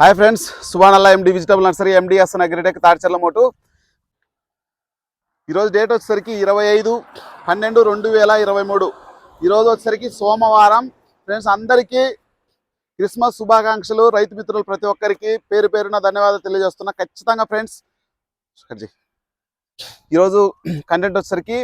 Hi friends సుబానల్లా MD vegetable nursery MDS agritech Tadicherla మోటు. ఈరోజు date వచ్చేసరికి ఇరవై ఐదు పన్నెండు రెండు వేల ఇరవై మూడు. ఈరోజు వచ్చేసరికి సోమవారం. ఫ్రెండ్స్ అందరికీ క్రిస్మస్ శుభాకాంక్షలు. రైతు మిత్రులు ప్రతి ఒక్కరికి పేరు పేరున ధన్యవాదాలు తెలియజేస్తున్నా. ఖచ్చితంగా ఫ్రెండ్స్ ఈరోజు కంటెంట్ వచ్చేసరికి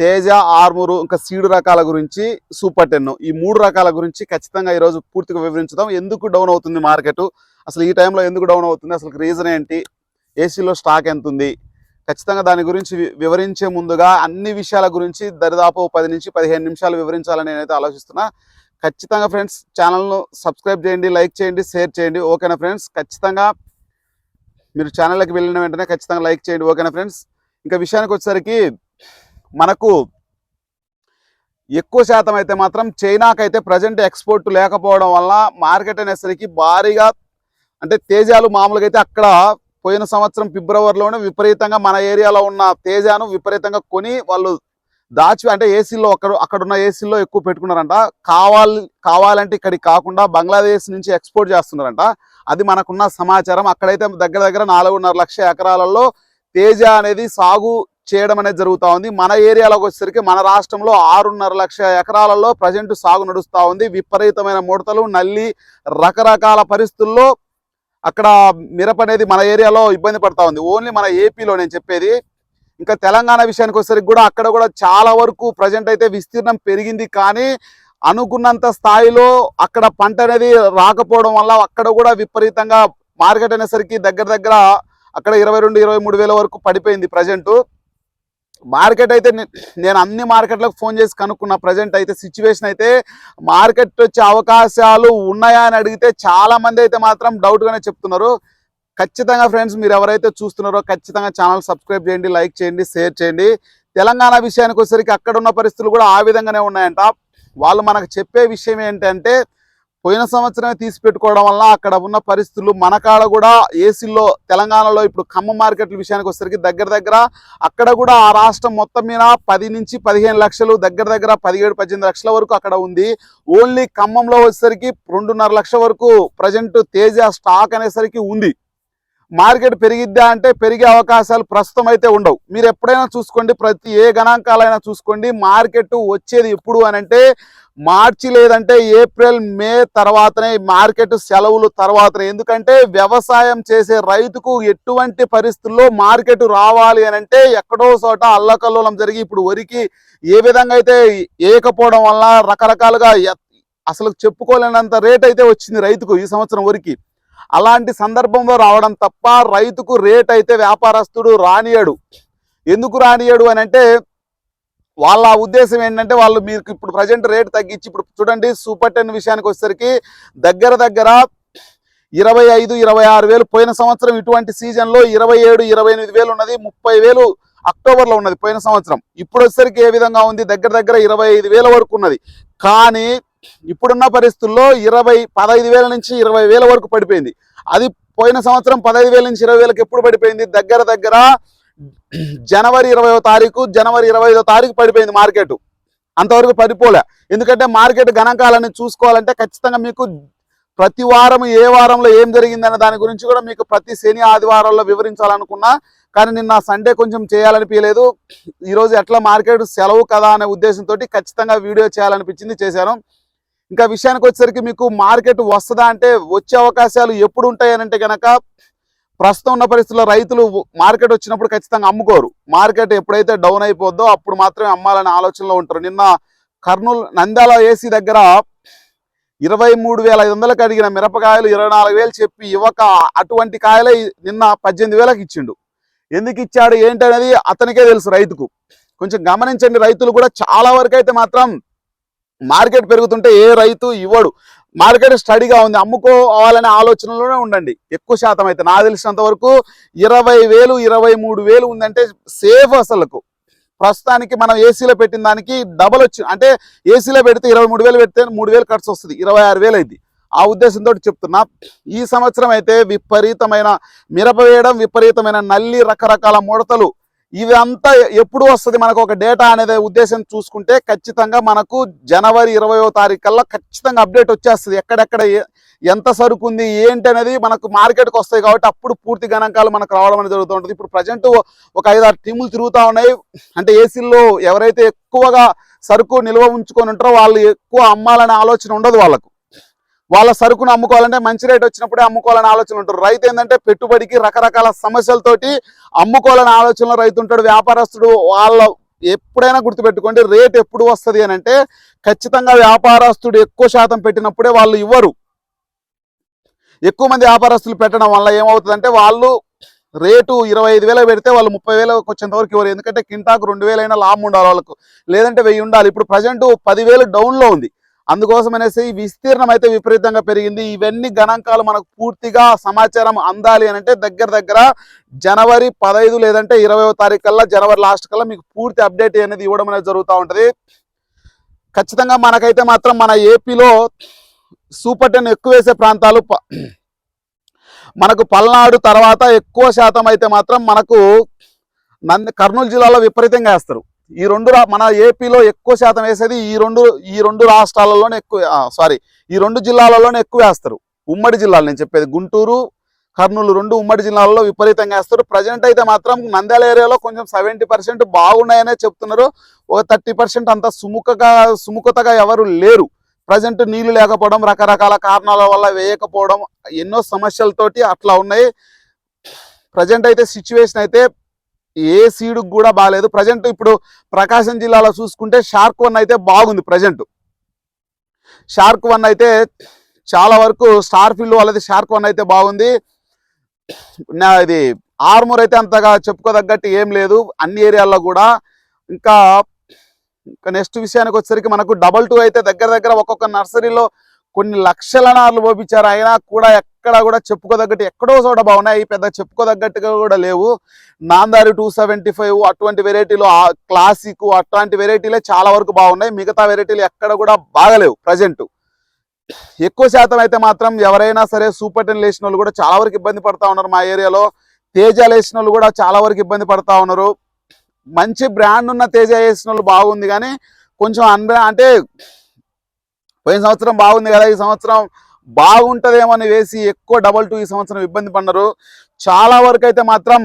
తేజ ఆర్మూరు ఇంకా సీడు రకాల గురించి సూపర్ టెన్. ఈ మూడు రకాల గురించి ఖచ్చితంగా ఈరోజు పూర్తిగా వివరించుదాం. ఎందుకు డౌన్ అవుతుంది మార్కెట్ అసలు ఈ టైంలో ఎందుకు డౌన్ అవుతుంది? అసలు రీజన్ ఏంటి? ఏసీలో స్టాక్ ఎంత ఉంది ఖచ్చితంగా దాని గురించి వి- వివరించే ముందుగా అన్ని విషయాల గురించి దరిదాపు పది నుంచి పదిహేను నిమిషాలు వివరించాలని నేనైతే ఆలోచిస్తున్నా. ఖచ్చితంగా ఫ్రెండ్స్ ఛానల్ను సబ్స్క్రైబ్ చేయండి లైక్ చేయండి షేర్ చేయండి. ఓకేనా ఫ్రెండ్స్ ఖచ్చితంగా మీరు ఛానల్కి వెళ్ళిన వెంటనే ఖచ్చితంగా లైక్ చేయండి. ఓకేనా ఫ్రెండ్స్ ఇంకా విషయానికి వచ్చేసరికి మనకు ఎక్కువ శాతం అయితే మాత్రం చైనాకైతే ప్రజెంట్ ఎక్స్పోర్ట్ లేకపోవడం వల్ల మార్కెట్ అనేసరికి భారీగా అంటే తేజాలు మామూలుగా అయితే అక్కడ పోయిన సంవత్సరం ఫిబ్రవరిలోనే విపరీతంగా మన ఏరియాలో ఉన్న తేజాను విపరీతంగా కొని వాళ్ళు దాచి అంటే ఏసీలో అక్కడ అక్కడ ఉన్న ఏసీలో ఎక్కువ పెట్టుకున్నారంట. కావాలి కావాలంటే ఇక్కడికి కాకుండా బంగ్లాదేశ్ నుంచి ఎక్స్పోర్ట్ చేస్తున్నారంట. అది మనకున్న సమాచారం. అక్కడైతే దగ్గర దగ్గర నాలుగున్నర లక్ష ఎకరాలలో తేజ అనేది సాగు చేయడం అనేది జరుగుతూ ఉంది. మన ఏరియాలోకి వచ్చేసరికి మన రాష్ట్రంలో ఆరున్నర లక్ష ఎకరాలలో ప్రజెంట్ సాగు నడుస్తూ ఉంది. విపరీతమైన ముడతలు నల్లి రకరకాల పరిస్థితుల్లో అక్కడ మిరప అనేది మన ఏరియాలో ఇబ్బంది పడతా ఉంది. ఓన్లీ మన ఏపీలో నేను చెప్పేది. ఇంకా తెలంగాణ విషయానికి వచ్చేసరికి కూడా అక్కడ కూడా చాలా వరకు ప్రజెంట్ అయితే విస్తీర్ణం పెరిగింది. కానీ అనుకున్నంత స్థాయిలో అక్కడ పంట అనేది రాకపోవడం వల్ల అక్కడ కూడా విపరీతంగా మార్కెట్ అనేసరికి దగ్గర దగ్గర అక్కడ ఇరవై రెండు ఇరవై మూడు వేల వరకు పడిపోయింది ప్రజెంట్ మార్కెట్ అయితే నేను అన్ని మార్కెట్లకు ఫోన్ చేసి కనుక్కున్న. ప్రజెంట్ అయితే సిచ్యువేషన్ అయితే మార్కెట్ వచ్చే అవకాశాలు ఉన్నాయా అని అడిగితే చాలా మంది అయితే మాత్రం డౌట్గానే చెప్తున్నారు. ఖచ్చితంగా ఫ్రెండ్స్ మీరు ఎవరైతే చూస్తున్నారో ఖచ్చితంగా ఛానల్ సబ్స్క్రైబ్ చేయండి లైక్ చేయండి షేర్ చేయండి. తెలంగాణ విషయానికి వచ్చేసరికి అక్కడ ఉన్న పరిస్థితులు కూడా ఆ విధంగానే ఉన్నాయంట. వాళ్ళు మనకు చెప్పే విషయం ఏంటంటే పోయిన సంవత్సరమే తీసి పెట్టుకోవడం వల్ల అక్కడ ఉన్న పరిస్థితులు మన కాడ కూడా ఏసీలో తెలంగాణలో ఇప్పుడు ఖమ్మం మార్కెట్ల విషయానికి వచ్చేసరికి దగ్గర దగ్గర అక్కడ కూడా ఆ రాష్ట్రం మొత్తం మీద పది నుంచి పదిహేను లక్షలు దగ్గర దగ్గర పదిహేడు పద్దెనిమిది లక్షల వరకు అక్కడ ఉంది. ఓన్లీ ఖమ్మంలో వచ్చేసరికి రెండున్నర లక్షల వరకు ప్రజెంట్ తేజ స్టాక్ అనేసరికి ఉంది. మార్కెట్ పెరిగిద్దా అంటే పెరిగే అవకాశాలు ప్రస్తుతం అయితే ఉండవు. మీరు ఎప్పుడైనా చూసుకోండి ప్రతి ఏ గణాంకాలైనా చూసుకోండి మార్కెట్ వచ్చేది ఎప్పుడు అని అంటే మార్చి లేదంటే ఏప్రిల్ మే తర్వాతనే మార్కెట్ సెలవులు తర్వాతనే. ఎందుకంటే వ్యవసాయం చేసే రైతుకు ఎటువంటి పరిస్థితుల్లో మార్కెట్ రావాలి అని అంటే ఎక్కడో చోట అల్లకల్లోలం జరిగి ఇప్పుడు వరికి ఏ విధంగా అయితే ఏకపోవడం వల్ల రకరకాలుగా అసలు చెప్పుకోలేనంత రేట్ అయితే వచ్చింది రైతుకు ఈ సంవత్సరం వరికి. అలాంటి సందర్భంలో రావడం తప్ప రైతుకు రేట్ అయితే వ్యాపారస్తుడు రానియడు. ఎందుకు రానియడు అని అంటే వాళ్ళ ఉద్దేశం ఏంటంటే వాళ్ళు మీకు ఇప్పుడు ప్రజెంట్ రేట్ తగ్గించి ఇప్పుడు చూడండి సూపర్ టెన్ విషయానికి వచ్చేసరికి దగ్గర దగ్గర ఇరవై ఐదు ఇరవై ఆరు వేలు పోయిన సంవత్సరం ఇటువంటి సీజన్లో ఇరవై ఏడు ఇరవై ఎనిమిది వేలు ఉన్నది ముప్పై వేలు అక్టోబర్లో ఉన్నది పోయిన సంవత్సరం. ఇప్పుడు వచ్చేసరికి ఏ విధంగా ఉంది? దగ్గర దగ్గర ఇరవై ఐదు వేల వరకు ఉన్నది. కానీ ఇప్పుడున్న పరిస్థితుల్లో ఇరవై పదహైదు వేల నుంచి ఇరవై వేల వరకు పడిపోయింది. అది పోయిన సంవత్సరం పదహైదు వేల నుంచి ఇరవై వేలకు ఎప్పుడు పడిపోయింది? దగ్గర దగ్గర జనవరి ఇరవై తారీఖు జనవరి ఇరవై ఐదో తారీఖు పడిపోయింది మార్కెట్. అంతవరకు పడిపోలే. ఎందుకంటే మార్కెట్ గణాంకాలని చూసుకోవాలంటే ఖచ్చితంగా మీకు ప్రతి వారం ఏ వారంలో ఏం జరిగిందనే దాని గురించి కూడా మీకు ప్రతి శని ఆదివారంలో వివరించాలనుకున్నా కానీ నిన్న సండే కొంచెం చేయాలనిపించలేదు. ఈరోజు ఎట్లా మార్కెట్ సెలవు కదా అనే ఉద్దేశంతో ఖచ్చితంగా వీడియో చేయాలనిపించింది చేశాను. ఇంకా విషయానికి వచ్చేసరికి మీకు మార్కెట్ వస్తుందా అంటే వచ్చే అవకాశాలు ఎప్పుడు ఉంటాయి అని అంటే కనుక ప్రస్తుతం ఉన్న పరిస్థితుల్లో రైతులు మార్కెట్ వచ్చినప్పుడు ఖచ్చితంగా అమ్ముకోరు. మార్కెట్ ఎప్పుడైతే డౌన్ అయిపోద్దో అప్పుడు మాత్రమే అమ్మాలనే ఆలోచనలో ఉంటారు. నిన్న కర్నూలు నంద్యాల ఏసీ దగ్గర ఇరవై మూడు వేల ఐదు వందలకు అడిగిన మిరపకాయలు ఇరవై నాలుగు వేలు చెప్పి ఇవ్వక అటువంటి కాయలే నిన్న పద్దెనిమిది వేలకు ఇచ్చిండు. ఎందుకు ఇచ్చాడు ఏంటనేది అతనికే తెలుసు రైతుకు. కొంచెం గమనించండి రైతులు కూడా చాలా వరకు అయితే మాత్రం మార్కెట్ పెరుగుతుంటే ఏ రైతు ఇవ్వడు. మార్కెట్ స్టడీగా ఉంది. అమ్ముకోవాలనే ఆలోచనలోనే ఉండండి. ఎక్కువ శాతం అయితే నాకు తెలిసినంత వరకు ఇరవై వేలు ఇరవై మూడు వేలు ఉందంటే సేఫ్ అసలుకు. ప్రస్తుతానికి మనం ఏసీలో పెట్టిన దానికి డబల్ వచ్చి అంటే ఏసీలో పెడితే ఇరవై మూడు వేలు పెడితే మూడు వేలు ఖర్చు వస్తుంది. ఇరవై ఆరు వేలు అయింది. ఆ ఉద్దేశంతో చెప్తున్నా ఈ సంవత్సరం అయితే విపరీతమైన మిరప వేయడం విపరీతమైన నల్లి రకరకాల ముడతలు ఇదంతా ఎప్పుడు వస్తుంది? మనకు ఒక డేటా అనేది ఉద్దేశం చూసుకుంటే ఖచ్చితంగా మనకు జనవరి ఇరవయో తారీఖు కల్లా ఖచ్చితంగా అప్డేట్ వచ్చేస్తుంది. ఎక్కడెక్కడ ఎంత సరుకు ఉంది ఏంటి అనేది మనకు మార్కెట్కి వస్తాయి కాబట్టి అప్పుడు పూర్తి గణాంకాలు మనకు రావడం అనేది జరుగుతూ ఉంటుంది ఇప్పుడు ప్రజెంట్ ఒక ఐదారు టీములు తిరుగుతూ ఉన్నాయి. అంటే ఏసీల్లో ఎవరైతే ఎక్కువగా సరుకు నిల్వ ఉంచుకొని ఉంటారో వాళ్ళు ఎక్కువ అమ్మాలనే ఆలోచన ఉండదు వాళ్ళకు. వాళ్ళ సరుకును అమ్ముకోవాలంటే మంచి రేట్ వచ్చినప్పుడే అమ్ముకోవాలని ఆలోచన ఉంటారు. రైతు ఏంటంటే పెట్టుబడికి రకరకాల సమస్యలతోటి అమ్ముకోవాలని ఆలోచనలో రైతు ఉంటాడు. వ్యాపారస్తుడు వాళ్ళ ఎప్పుడైనా గుర్తుపెట్టుకోండి రేట్ ఎప్పుడు వస్తుంది అని అంటే ఖచ్చితంగా వ్యాపారస్తుడు ఎక్కువ శాతం పెట్టినప్పుడే వాళ్ళు ఇవ్వరు. ఎక్కువ మంది వ్యాపారస్తులు పెట్టడం వల్ల ఏమవుతుందంటే వాళ్ళు రేటు ఇరవై ఐదు వేలకు పెడితే వాళ్ళు ముప్పై వేలకు వచ్చేంత వరకు ఇవ్వరు. ఎందుకంటే కింటాకు రెండు వేలైనా లాభం ఉండాలి వాళ్ళకు. లేదంటే వెయ్యి ఉండాలి. ఇప్పుడు ప్రజెంట్ పదివేలు డౌన్లో ఉంది. అందుకోసం అనేసి విస్తీర్ణం అయితే విపరీతంగా పెరిగింది. ఇవన్నీ గణాంకాలు మనకు పూర్తిగా సమాచారం అందాలి అని అంటే దగ్గర దగ్గర జనవరి పదహైదు లేదంటే ఇరవయో తారీఖు కల్లా జనవరి లాస్ట్ కల్లా మీకు పూర్తి అప్డేట్ అనేది ఇవ్వడం అనేది జరుగుతూ ఉంటుంది. ఖచ్చితంగా మనకైతే మాత్రం మన ఏపీలో సూపర్ టెన్ ఎక్కువ వేసే ప్రాంతాలు ప- మనకు పల్నాడు తర్వాత ఎక్కువ శాతం అయితే మాత్రం మనకు నంది కర్నూలు జిల్లాలో విపరీతంగా వేస్తారు. ఈ రెండు మన ఏపీలో ఎక్కువ శాతం వేసేది ఈ రెండు ఈ రెండు రాష్ట్రాలలోనే ఎక్కువ సారీ ఈ రెండు జిల్లాలలోనే ఎక్కువ వేస్తారు. ఉమ్మడి జిల్లాలు నేను చెప్పేది గుంటూరు కర్నూలు రెండు ఉమ్మడి జిల్లాలలో విపరీతంగా వేస్తారు. ప్రజెంట్ అయితే మాత్రం నంద్యాల ఏరియాలో కొంచెం సెవెంటీ పర్సెంట్ బాగున్నాయనే చెప్తున్నారు. ఒక థర్టీ పర్సెంట్ అంత సుముఖగా సుముఖతగా ఎవరు లేరు. ప్రజెంట్ నీళ్ళు లేకపోవడం రకరకాల కారణాల వల్ల వేయకపోవడం ఎన్నో సమస్యలతోటి అట్లా ఉన్నాయి. ప్రజెంట్ అయితే సిచ్యువేషన్ అయితే ఏ సీడు కూడా బాగాలేదు ప్రజెంట్ ఇప్పుడు ప్రకాశం జిల్లాలో చూసుకుంటే షార్క్ వన్ అయితే బాగుంది ప్రజెంట్ షార్క్ వన్ అయితే చాలా వరకు స్టార్ ఫీల్డ్ వాళ్ళది షార్క్ వన్ అయితే బాగుంది. నా ఇది ఆర్మూర్ అయితే అంతగా చెప్పుకోదగ్గట్టు ఏం లేదు. అన్ని ఏరియాల్లో కూడా ఇంకా ఇంకా నెక్స్ట్ విషయానికి వచ్చేసరికి మనకు డబల్ టూ అయితే దగ్గర దగ్గర ఒక్కొక్క నర్సరీలో కొన్ని లక్షల నార్లు పోపించారు అయినా కూడా ఎక్కడ కూడా చెప్పుకోదగ్గట్టు ఎక్కడో చోట బాగున్నాయి. పెద్ద చెప్పుకోదగ్గట్టుగా కూడా లేవు. నాందారి టూ సెవెంటీ ఫైవ్ అటువంటి వెరైటీలు క్లాసిక్ అట్లాంటి వెరైటీలే చాలా వరకు బాగున్నాయి. మిగతా వెరైటీలు ఎక్కడ కూడా బాగలేవు ప్రజెంట్ ఎక్కువ శాతం అయితే మాత్రం ఎవరైనా సరే సూపర్ టెన్ లేచిన వాళ్ళు కూడా చాలా వరకు ఇబ్బంది పడతా ఉన్నారు మా ఏరియాలో తేజ లేచిన వాళ్ళు కూడా చాలా వరకు ఇబ్బంది పడతా ఉన్నారు. మంచి బ్రాండ్ ఉన్న తేజ వేసిన వాళ్ళు బాగుంది కానీ కొంచెం అన్బ్రా అంటే పోయిన సంవత్సరం బాగుంది కదా ఈ సంవత్సరం బాగుంటుందేమని అని వేసి ఎక్కువ డబల్ టూ ఈ సంవత్సరం ఇబ్బంది పడినారు చాలా వరకు అయితే మాత్రం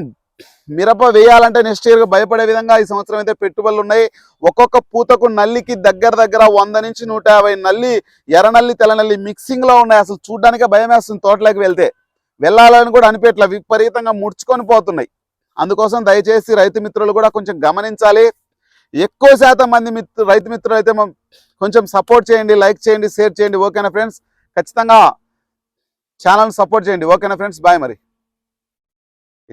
మిరప వేయాలంటే నెక్స్ట్ ఇయర్ భయపడే విధంగా ఈ సంవత్సరం అయితే పెట్టుబడులు ఉన్నాయి. ఒక్కొక్క పూతకు నల్లికి దగ్గర దగ్గర వంద నుంచి నూట యాభై నల్లి ఎర్రనల్లి తెల్లనల్లి మిక్సింగ్లో ఉన్నాయి. అసలు చూడడానికే భయం వేస్తుంది తోటలోకి వెళ్తే. వెళ్ళాలని కూడా అనిపించట్లే విపరీతంగా ముడుచుకొని పోతున్నాయి. అందుకోసం దయచేసి రైతు మిత్రులు కూడా కొంచెం గమనించాలి. ఎక్కువ శాతం మంది మిత్రు రైతు మిత్రులు అయితే కొంచెం సపోర్ట్ చేయండి లైక్ చేయండి షేర్ చేయండి. ఓకేనా ఫ్రెండ్స్ ఖచ్చితంగా ఛానల్ సపోర్ట్ చేయండి. ఓకేనా ఫ్రెండ్స్ బాయ్ మరి.